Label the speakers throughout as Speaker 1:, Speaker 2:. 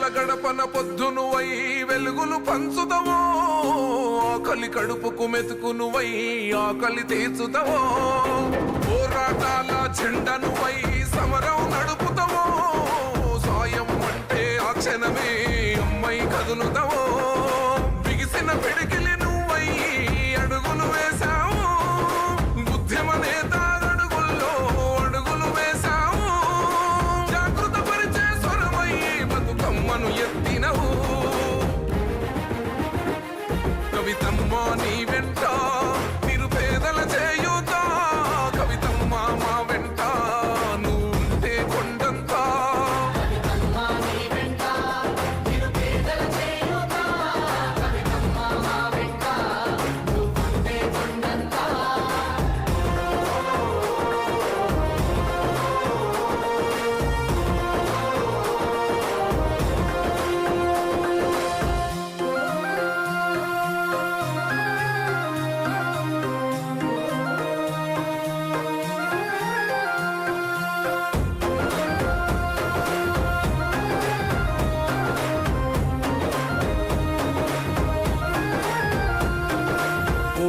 Speaker 1: పేదల గడపన పొద్దును వై వెలుగులు పంచుదవో ఆకలి కడుపుకు మెతుకును వై ఆకలి తీర్చుదవో నీ వెంట నిరుపేదల చేయుత. కవితమ్మ మా వెంట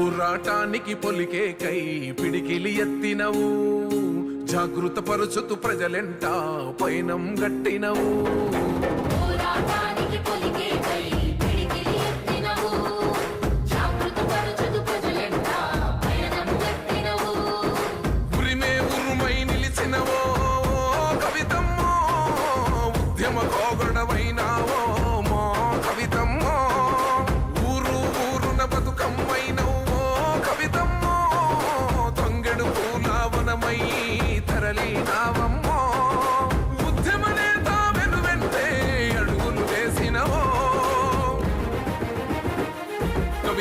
Speaker 1: పోరాటానికి పొలికే కై పిడికిలి ఎత్తినవు. జాగృత పరుచుతూ ప్రజలెంట పైనం గట్టినవు.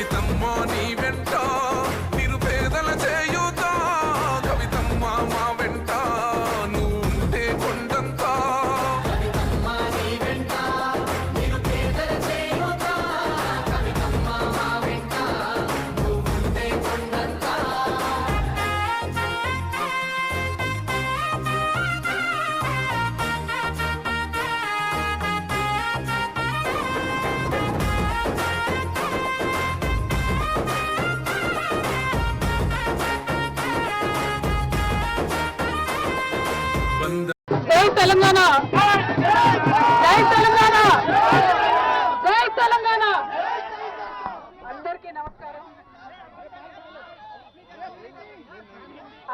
Speaker 1: కవితమ్మ నీ వెంట
Speaker 2: తెలంగాణ. జై తెలంగాణ. జై తెలంగాణ. అందరికీ నమస్కారం.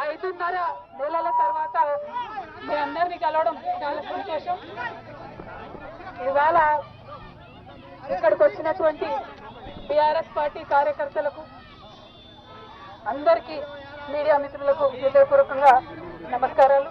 Speaker 2: ఐదున్నర నెలల తర్వాత మీ అందరినీ కలవడం చాలా సంతోషం. ఇవాళ ఇక్కడికి వచ్చినటువంటి బీఆర్ఎస్ పార్టీ కార్యకర్తలకు అందరికీ మీడియా మిత్రులకు హృదయపూర్వకంగా నమస్కారాలు.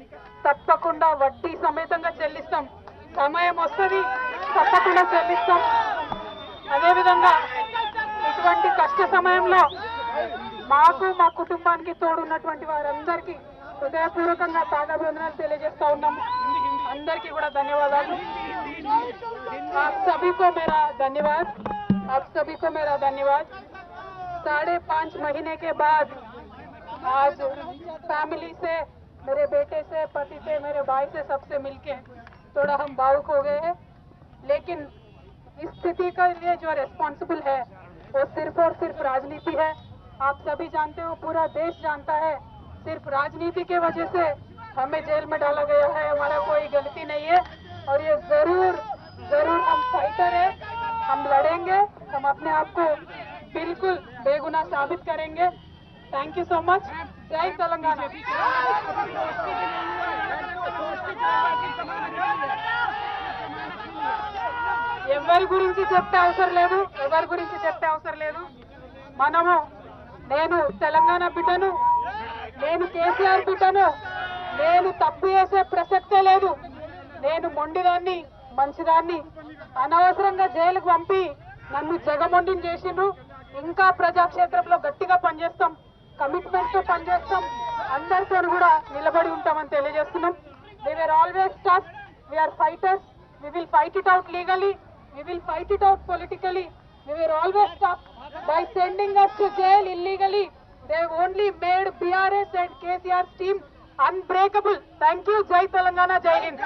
Speaker 2: తప్పకుండా వడ్డీ సమేతంగా చెల్లిస్తాం సమయం వస్తుంది తప్పకుండా చెల్లిస్తాం అదేవిధంగా ఇటువంటి కష్ట సమయంలో మాకు మా కుటుంబానికి తోడున్నటువంటి వారందరికీ హృదయపూర్వకంగా పాదాభివందనాలు తెలియజేస్తా ఉన్నాము అందరికీ కూడా ధన్యవాదాలు आप सभी को मेरा धन्यवाद आप सभी को मेरा धन्यवाद साढ़े पाँच महीने के बाद आज फैमिली से मेरे बेटे से, पति से, मेरे भाई से, सबसे मिलके थोड़ा हम भावुक हो गए हैं। लेकिन इस स्थिति का लिए जो रेस्पॉन्सिबल है, वो सिर्फ़ और सिर्फ़ राजनीति है। आप सभी जानते हो, पूरा देश जानता है, सिर्फ़ राजनीति के वजह से हमें जेल में डाला गया है। हमारा कोई गलती नहीं है। और ये ज़रूर ज़रूर हम फाइटर है। हम लड़ेंगे, हम अपने आप को बिल्कुल बेगुनाह साबित करेंगे। థ్యాంక్ యూ సో మచ్ జై తెలంగాణ ఎవరి గురించి చెప్తే అవసరం లేదు? ఎవరి గురించి చెప్తే అవసరం లేదు? మనము నేను తెలంగాణ బిడ్డను నేను కేసీఆర్ బిడ్డను నేను తప్పు చేసే ప్రసక్తే లేదు. నేను మొండిదాన్ని మంచిదాన్ని అనవసరంగా జైలుకు పంపి నన్ను జగమొండిని చేసిండ్రు. ఇంకా ప్రజాక్షేత్రంలో గట్టిగా పనిచేస్తాం. కమిట్మెంట్తో పనిచేస్తాం. అందరితో కూడా నిలబడి ఉంటామని తెలియజేస్తున్నాం. They were always tough we are fighters we will fight it out legally we will fight it out politically we were always tough by sending us to jail illegally they only made BRS and KCR team unbreakable thank you జై తెలంగాణ జై హింద్